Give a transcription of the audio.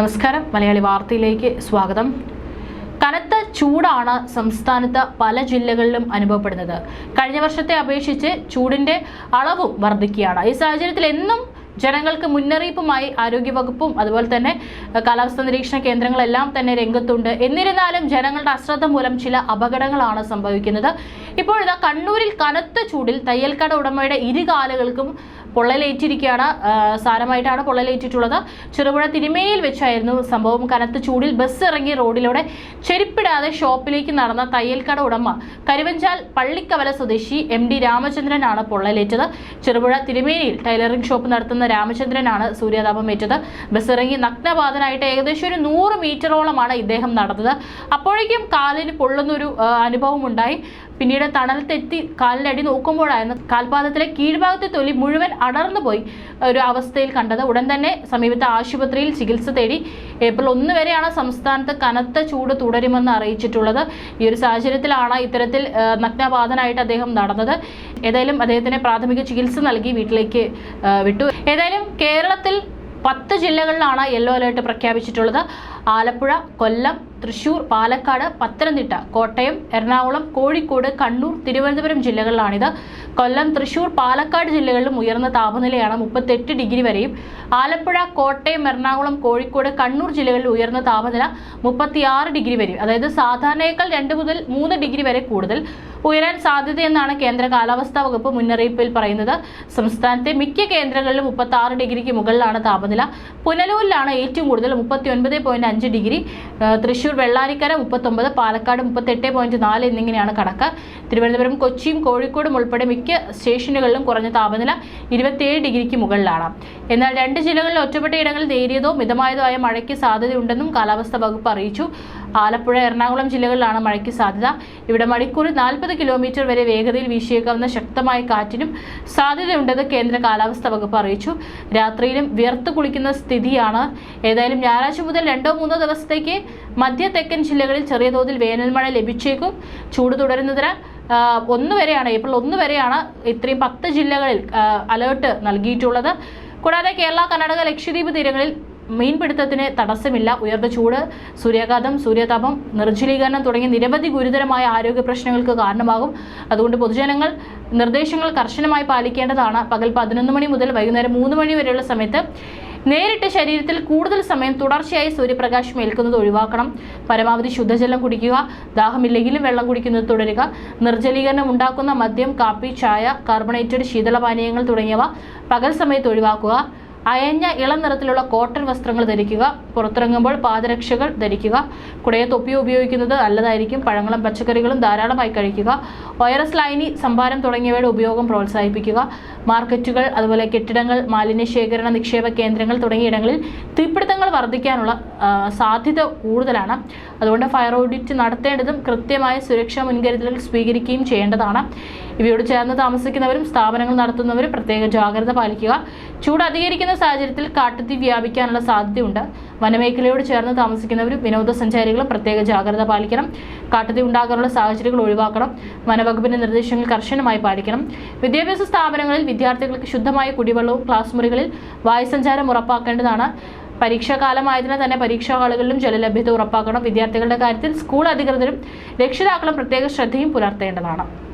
നമസ്കാരം. മലയാളി വാർത്തയിലേക്ക് സ്വാഗതം. കനത്ത ചൂടാണ് സംസ്ഥാനത്ത് പല ജില്ലകളിലും അനുഭവപ്പെടുന്നത്. കഴിഞ്ഞ വർഷത്തെ അപേക്ഷിച്ച് ചൂടിന്റെ അളവും വർദ്ധിക്കുകയാണ്. ഈ സാഹചര്യത്തിൽ എന്നും ജനങ്ങൾക്ക് മുന്നറിയിപ്പുമായി ആരോഗ്യവകുപ്പും അതുപോലെ തന്നെ കാലാവസ്ഥാ നിരീക്ഷണ കേന്ദ്രങ്ങളെല്ലാം തന്നെ രംഗത്തുണ്ട്. എന്നിരുന്നാലും ജനങ്ങളുടെ അശ്രദ്ധ മൂലം ചില അപകടങ്ങളാണ് സംഭവിക്കുന്നത്. ഇപ്പോഴിതാ കണ്ണൂരിൽ കനത്ത ചൂടിൽ തയ്യൽക്കട ഉടമയുടെ ഇരുകാലുകൾക്കും പൊള്ളലേറ്റിരിക്കുകയാണ്. സാരമായിട്ടാണ് പൊള്ളലേറ്റിട്ടുള്ളത്. ചെറുപുഴ തിരുമേനിയിൽ വെച്ചായിരുന്നു സംഭവം. കനത്ത ചൂടിൽ ബസ് ഇറങ്ങി റോഡിലൂടെ ചെരുപ്പിടാതെ ഷോപ്പിലേക്ക് നടന്ന തയ്യൽക്കട ഉടമ കരുവഞ്ചാൽ പള്ളിക്കവല സ്വദേശി എം ഡി രാമചന്ദ്രനാണ് പൊള്ളലേറ്റത്. ചെറുപുഴ തിരുമേനിയിൽ ടൈലറിംഗ് ഷോപ്പ് നടത്തുന്ന രാമചന്ദ്രനാണ് സൂര്യതാപം ഏറ്റത് ബസ് ഇറങ്ങി നഗ്നപാതനായിട്ട് ഏകദേശം ഒരു നൂറ് മീറ്ററോളമാണ് ഇദ്ദേഹം നടന്നത്. അപ്പോഴേക്കും കാലിന് പൊള്ളുന്നൊരു അനുഭവം ഉണ്ടായി പിന്നീട് തണൽ തെറ്റി കാലിനടി നോക്കുമ്പോഴായിരുന്നു കാൽപാദത്തിലെ കീഴ്ഭാഗത്തെ തൊലി മുഴുവൻ അടർന്നു പോയി ഒരു അവസ്ഥയിൽ കണ്ടത് ഉടൻ തന്നെ സമീപത്തെ ആശുപത്രിയിൽ ചികിത്സ തേടി ഏപ്രിൽ ഒന്ന് വരെയാണ് സംസ്ഥാനത്ത് കനത്ത ചൂട് തുടരുമെന്ന് അറിയിച്ചിട്ടുള്ളത്. ഈ ഒരു സാഹചര്യത്തിലാണ് ഇത്തരത്തിൽ നഗ്നപാതനായിട്ട് അദ്ദേഹം നടന്നത്. ഏതായാലും അദ്ദേഹത്തിന് പ്രാഥമിക ചികിത്സ നൽകി വീട്ടിലേക്ക് വിട്ടു. ഏതായാലും കേരളത്തിൽ പത്ത് ജില്ലകളിലാണ് യെല്ലോ അലേർട്ട് പ്രഖ്യാപിച്ചിട്ടുള്ളത്. ആലപ്പുഴ കൊല്ലം തൃശൂർ പാലക്കാട് പത്തനംതിട്ട കോട്ടയം എറണാകുളം കോഴിക്കോട് കണ്ണൂർ തിരുവനന്തപുരം ജില്ലകളിലാണിത്. കൊല്ലം തൃശൂർ പാലക്കാട് ജില്ലകളിലും ഉയർന്ന താപനിലയാണ് മുപ്പത്തെട്ട് ഡിഗ്രി വരെയും. ആലപ്പുഴ കോട്ടയം എറണാകുളം കോഴിക്കോട് കണ്ണൂർ ജില്ലകളിൽ ഉയർന്ന താപനില മുപ്പത്തിയാറ് ഡിഗ്രി വരെയും. അതായത് സാധാരണയേക്കാൾ രണ്ട് മുതൽ മൂന്ന് ഡിഗ്രി വരെ കൂടുതൽ. ഉയരാൻ സാധ്യതയെന്നാണ് കേന്ദ്ര കാലാവസ്ഥാ വകുപ്പ് മുന്നറിയിപ്പിൽ പറയുന്നത്. സംസ്ഥാനത്തെ മിക്ക കേന്ദ്രങ്ങളിലും മുപ്പത്തി ആറ് ഡിഗ്രിക്ക് മുകളിലാണ് താപനില. പുനലൂരിലാണ് ഏറ്റവും കൂടുതൽ മുപ്പത്തി ഒൻപത് പോയിന്റ് അഞ്ച് ഡിഗ്രി. തൃശൂർ വെള്ളാരിക്കര മുപ്പത്തൊമ്പത് പാലക്കാട് മുപ്പത്തെട്ട് പോയിന്റ് നാല് എന്നിങ്ങനെയാണ് കണക്ക്. തിരുവനന്തപുരം കൊച്ചിയും കോഴിക്കോടും ഉൾപ്പെടെ മിക്ക സ്റ്റേഷനുകളിലും കുറഞ്ഞ താപനില ഇരുപത്തിയേഴ് ഡിഗ്രിക്ക് മുകളിലാണ്. എന്നാൽ രണ്ട് ജില്ലകളിൽ ഒറ്റപ്പെട്ട ഇടങ്ങളിൽ നേരിയതോ മിതമായതോ ആയ മഴയ്ക്ക് സാധ്യതയുണ്ടെന്നും കാലാവസ്ഥാ വകുപ്പ് അറിയിച്ചു. ആലപ്പുഴ എറണാകുളം ജില്ലകളിലാണ് മഴയ്ക്ക് സാധ്യത. ഇവിടെ മണിക്കൂറിൽ നാൽപ്പത് കിലോമീറ്റർ വരെ വേഗതയിൽ വീശിയേക്കാവുന്ന ശക്തമായ കാറ്റിനും സാധ്യതയുണ്ടെന്ന് കേന്ദ്ര കാലാവസ്ഥാ വകുപ്പ് അറിയിച്ചു. രാത്രിയിലും വിയർത്ത് കുളിക്കുന്ന സ്ഥിതിയാണ്. ഏതായാലും ഞായറാഴ്ച മുതൽ രണ്ടോ മൂന്നോ ദിവസത്തേക്ക് മധ്യ തെക്കൻ ജില്ലകളിൽ ചെറിയ തോതിൽ വേനൽ മഴ ലഭിച്ചേക്കും. ചൂട് തുടരുന്നതിന് ഒന്ന് വരെയാണ് ഏപ്രിൽ ഒന്ന് വരെയാണ് ഇത്രയും പത്ത് ജില്ലകളിൽ അലേർട്ട് നൽകിയിട്ടുള്ളത്. കൂടാതെ കേരള കർണാടക ലക്ഷദ്വീപ് തീരങ്ങളിൽ മീൻപിടുത്തത്തിന് തടസ്സമില്ല. ഉയർന്ന ചൂട് സൂര്യാഘാതം സൂര്യതാപം നിർജലീകരണം തുടങ്ങിയ നിരവധി ഗുരുതരമായ ആരോഗ്യ പ്രശ്നങ്ങൾക്ക് കാരണമാകും. അതുകൊണ്ട് പൊതുജനങ്ങൾ നിർദ്ദേശങ്ങൾ കർശനമായി പാലിക്കേണ്ടതാണ്. പകൽ പതിനൊന്ന് മണി മുതൽ വൈകുന്നേരം മൂന്ന് മണി വരെയുള്ള സമയത്ത് നേരിട്ട് ശരീരത്തിൽ കൂടുതൽ സമയം തുടർച്ചയായി സൂര്യപ്രകാശം ഏൽക്കുന്നത് ഒഴിവാക്കണം. പരമാവധി ശുദ്ധജലം കുടിക്കുക ദാഹമില്ലെങ്കിലും വെള്ളം കുടിക്കുന്നത് തുടരുക നിർജലീകരണം ഉണ്ടാക്കുന്ന മദ്യം കാപ്പി ചായ കാർബണേറ്റഡ് ശീതളപാനീയങ്ങൾ തുടങ്ങിയവ പകൽ സമയത്ത് ഒഴിവാക്കുക. അയഞ്ഞ ഇളം നിറത്തിലുള്ള കോട്ടൺ വസ്ത്രങ്ങൾ ധരിക്കുക പുറത്തിറങ്ങുമ്പോൾ പാദരക്ഷകൾ ധരിക്കുക കുടയെ തൊപ്പി ഉപയോഗിക്കുന്നത് നല്ലതായിരിക്കും പഴങ്ങളും പച്ചക്കറികളും ധാരാളമായി കഴിക്കുക വൈറസ് ലൈനി സംഭാരം തുടങ്ങിയവയുടെ ഉപയോഗം പ്രോത്സാഹിപ്പിക്കുക മാർക്കറ്റുകൾ അതുപോലെ കെട്ടിടങ്ങൾ മാലിന്യ ശേഖരണ നിക്ഷേപ കേന്ദ്രങ്ങൾ തുടങ്ങിയ ഇടങ്ങളിൽ തീപിടുത്തങ്ങൾ വർദ്ധിക്കാനുള്ള സാധ്യത കൂടുതലാണ്. അതുകൊണ്ട് ഫയർ ഓഡിറ്റ് നടത്തേണ്ടതും കൃത്യമായ സുരക്ഷാ മുൻകരുതലുകൾ സ്വീകരിക്കുകയും ചെയ്യേണ്ടതാണ്. ഇവയോട് ചേർന്ന് താമസിക്കുന്നവരും സ്ഥാപനങ്ങൾ നടത്തുന്നവരും പ്രത്യേക ജാഗ്രത പാലിക്കുക. ചൂട് അധികരിക്കുന്ന സാഹചര്യത്തിൽ കാട്ടുതീ വ്യാപിക്കാനുള്ള സാധ്യതയുണ്ട്. വനമേഖലയോട് ചേർന്ന് താമസിക്കുന്നവരും വിനോദസഞ്ചാരികളും പ്രത്യേക ജാഗ്രത പാലിക്കണം. കാട്ടുതീ ഉണ്ടാകാനുള്ള സാഹചര്യങ്ങൾ ഒഴിവാക്കണം. വനവകുപ്പിന്റെ നിർദ്ദേശങ്ങൾ കർശനമായി പാലിക്കണം. വിദ്യാഭ്യാസ സ്ഥാപനങ്ങളിൽ വിദ്യാർത്ഥികൾക്ക് ശുദ്ധമായ കുടിവെള്ളവും ക്ലാസ് മുറികളിൽ വായുസഞ്ചാരം ഉറപ്പാക്കേണ്ടതാണ്. പരീക്ഷാകാലമായതിനാൽ തന്നെ പരീക്ഷാ ഹാളുകളിലും ജലലഭ്യത ഉറപ്പാക്കണം. വിദ്യാർത്ഥികളുടെ കാര്യത്തിൽ സ്കൂൾ അധികൃതരും രക്ഷിതാക്കളും പ്രത്യേക ശ്രദ്ധയും പുലർത്തേണ്ടതാണ്.